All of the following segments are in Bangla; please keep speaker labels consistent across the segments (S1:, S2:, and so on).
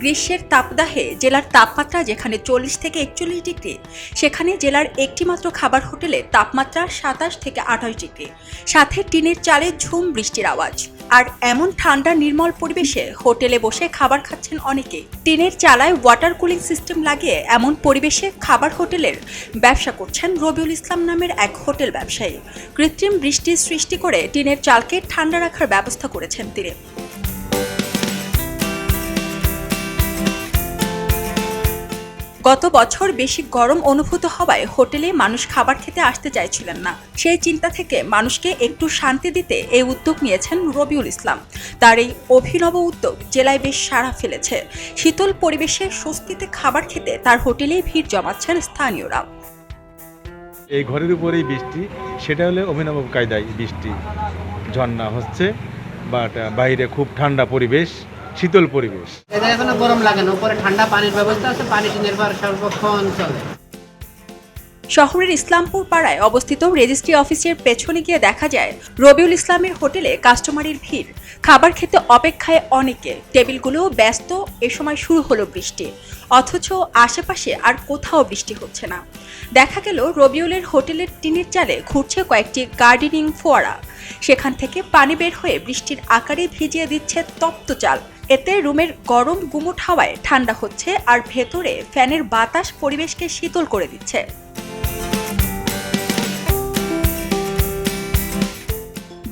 S1: গ্রীষ্মের তাপদাহে জেলার তাপমাত্রা যেখানে চল্লিশ থেকে একচল্লিশ ডিগ্রি, সেখানে জেলার একটিমাত্র খাবার হোটেলে তাপমাত্রা সাতাশ থেকে আঠাশ ডিগ্রি, সাথে টিনের চালে ঝুম বৃষ্টির আওয়াজ। আর এমন ঠান্ডা নির্মল পরিবেশে হোটেলে বসে খাবার খাচ্ছেন অনেকে। টিনের চালায় ওয়াটার কুলিং সিস্টেম লাগিয়ে এমন পরিবেশে খাবার হোটেলের ব্যবসা করছেন রবিউল ইসলাম নামের এক হোটেল ব্যবসায়ী। কৃত্রিম বৃষ্টির সৃষ্টি করে টিনের চালকে ঠান্ডা রাখার ব্যবস্থা করেছেন তিনি। গত বছর বেশি গরম অনুভূত হওয়ায় হোটেলে মানুষ খাবার খেতে আসতে চাইছিলেন না। সেই চিন্তা থেকে মানুষকে একটু শান্তি দিতে এই উদ্যোগ নিয়েছেন রবিউল ইসলাম। তার এই অভিনব উদ্যোগ জেলায় বেশ সাড়া ফেলেছে। শীতল পরিবেশে স্বস্তিতে খাবার খেতে তার হোটেলেই ভিড় জমাচ্ছেন স্থানীয়রা।
S2: এই ঘরের উপরেই বৃষ্টি, সেটা হলে অভিনব কায়দায় বৃষ্টি। ঝর্ণা হচ্ছে, বাট বাইরে খুব ঠান্ডা পরিবেশ। শীতল পরিবেশ।
S3: এখনও গরম লাগে না উপরে ঠান্ডা পানির ব্যবস্থা আছে পানি নির্ভর সর্বক্ষণ চলে।
S1: শহরের ইসলামপুর পাড়ায় অবস্থিত রেজিস্ট্রি অফিসের পেছনে গিয়ে দেখা যায় রবিউল ইসলামের হোটেলে কাস্টমারের ভিড়। খাবার খেতে অপেক্ষায় অনেকে টেবিলগুলোও ব্যস্ত এ সময় শুরু হলো বৃষ্টি। অথচ আশেপাশে আর কোথাও বৃষ্টি হচ্ছে না। দেখা গেল রবিউলের হোটেলের টিনের চালে ঘুরছে কয়েকটি গার্ডেনিং ফোয়ারা। সেখান থেকে পানি বের হয়ে বৃষ্টির আকারে ভিজিয়ে দিচ্ছে তপ্ত চাল। এতে রুমের গরম গুমুট হাওয়ায় ঠান্ডা হচ্ছে আর ভেতরে ফ্যানের বাতাস পরিবেশকে শীতল করে দিচ্ছে।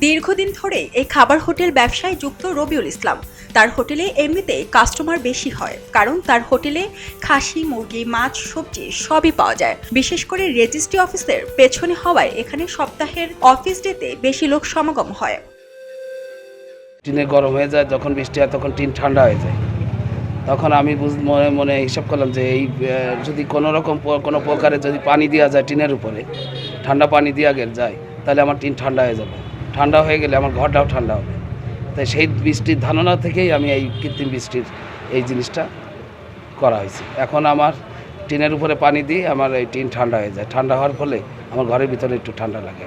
S1: দীর্ঘদিন ধরে এই খাবার হোটেল ব্যবসায় যুক্ত রবিউল ইসলাম। তার হোটেলে এমনিতে কাস্টমার বেশি হয়, কারণ তার হোটেলে খাসি, মুরগি, মাছ, সবজি সবই পাওয়া যায়। বিশেষ করে রেজিস্ট্রি অফিসের পেছনে হওয়ায় এখানে সপ্তাহের অফিস ডেতে বেশি লোক সমাগম হয়।
S4: টিনে গরম হয়ে যায়, যখন বৃষ্টি হয় তখন টিন ঠান্ডা হয়ে যায়। তখন আমি বুঝ, মনে মনে হিসাব করলাম যে এই যদি কোনো রকম কোনো প্রকারে যদি পানি দেওয়া যায় টিনের উপরে, ঠান্ডা পানি দেওয়া গেলে যায়, তাহলে আমার টিন ঠান্ডা হয়ে যাবে। ঠান্ডা হয়ে গেলে আমার ঘরটাও ঠান্ডা হবে। তাই সেই বৃষ্টির ধারণা থেকেই আমি এই কৃত্রিম বৃষ্টির এই জিনিসটা করা হয়েছে। এখন আমার টিনের উপরে পানি দিয়ে আমার এই টিন ঠান্ডা হয়ে যায়। ঠান্ডা হওয়ার ফলে আমার ঘরের ভিতরে একটু ঠান্ডা লাগে।